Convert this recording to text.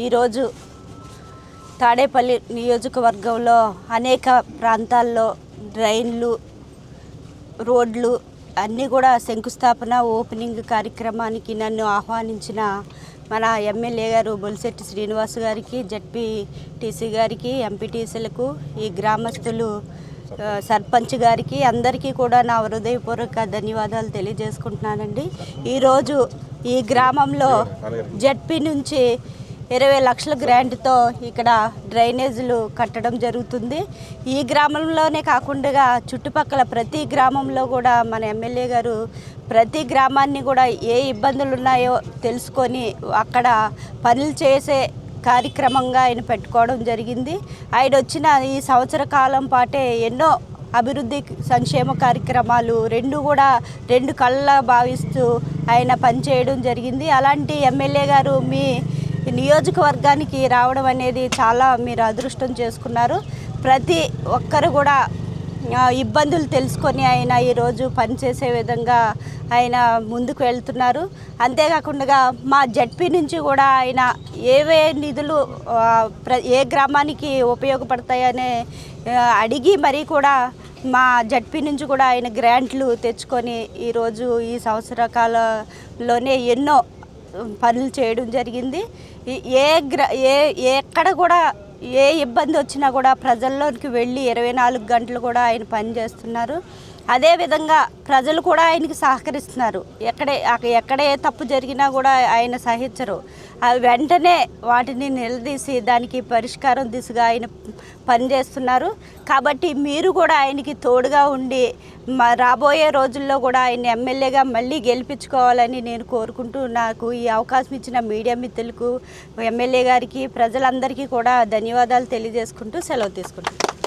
ఈరోజు తాడేపల్లి నియోజకవర్గంలో అనేక ప్రాంతాల్లో డ్రైన్లు రోడ్లు అన్నీ కూడా శంకుస్థాపన ఓపెనింగ్ కార్యక్రమానికి నన్ను ఆహ్వానించిన మన ఎమ్మెల్యే గారు బొలిశెట్టి శ్రీనివాస్ గారికి జడ్పీటీసీ గారికి ఎంపీటీసీలకు ఈ గ్రామస్తులు సర్పంచ్ గారికి అందరికీ కూడా నా హృదయపూర్వక ధన్యవాదాలు తెలియజేసుకుంటున్నానండి. ఈరోజు ఈ గ్రామంలో జడ్పీ నుంచి ఇరవై లక్షల గ్రాంట్తో ఇక్కడ డ్రైనేజీలు కట్టడం జరుగుతుంది. ఈ గ్రామంలోనే కాకుండా చుట్టుపక్కల ప్రతి గ్రామంలో కూడా మన ఎమ్మెల్యే గారు ప్రతి గ్రామాన్ని కూడా ఏ ఇబ్బందులు ఉన్నాయో తెలుసుకొని అక్కడ పనులు చేసే కార్యక్రమంగా ఆయన పెట్టుకోవడం జరిగింది. ఆయన వచ్చిన ఈ సంవత్సర కాలం పాటే ఎన్నో అభివృద్ధి సంక్షేమ కార్యక్రమాలు రెండు కూడా రెండు కళ్ళ భావిస్తూ ఆయన పనిచేయడం జరిగింది. అలాంటి ఎమ్మెల్యే గారు మీ నియోజకవర్గానికి రావడం అనేది చాలా మీరు అదృష్టం చేసుకున్నారు. ప్రతి ఒక్కరు కూడా ఇబ్బందులు తెలుసుకొని ఆయన ఈరోజు పనిచేసే విధంగా ఆయన ముందుకు వెళ్తున్నారు. అంతేకాకుండా మా జడ్పీ నుంచి కూడా ఆయన ఏవే నిధులు ప్ర ఏ గ్రామానికి ఉపయోగపడతాయనే అడిగి మరీ కూడా మా జడ్పీ నుంచి కూడా ఆయన గ్రాంట్లు తెచ్చుకొని ఈరోజు ఈ సంవత్సర కాలంలోనే ఎన్నో పనులు చేయడం జరిగింది. ఏ గ్ర ఏ ఎక్కడ కూడా ఏ ఇబ్బంది వచ్చినా కూడా ప్రజల్లోకి వెళ్ళి ఇరవై నాలుగు గంటలు కూడా ఆయన పనిచేస్తున్నారు అదేవిధంగా ప్రజలు కూడా ఆయనకి సహకరిస్తున్నారు. ఎక్కడే ఎక్కడే ఎక్కడ ఏ తప్పు జరిగినా కూడా ఆయన సహించరు. వెంటనే వాటిని నిలదీసి దానికి పరిష్కారం దిశగా ఆయన పనిచేస్తున్నారు కాబట్టి మీరు కూడా ఆయనకి తోడుగా ఉండి మా రాబోయే రోజుల్లో కూడా ఆయన ఎమ్మెల్యేగా మళ్ళీ గెలిపించుకోవాలని నేను కోరుకుంటూ నాకు ఈ అవకాశం ఇచ్చిన మీడియా మిత్రులకు ఎమ్మెల్యే గారికి ప్రజలందరికీ కూడా ధన్యవాదాలు తెలియజేసుకుంటూ సెలవు తీసుకుంటున్నాను.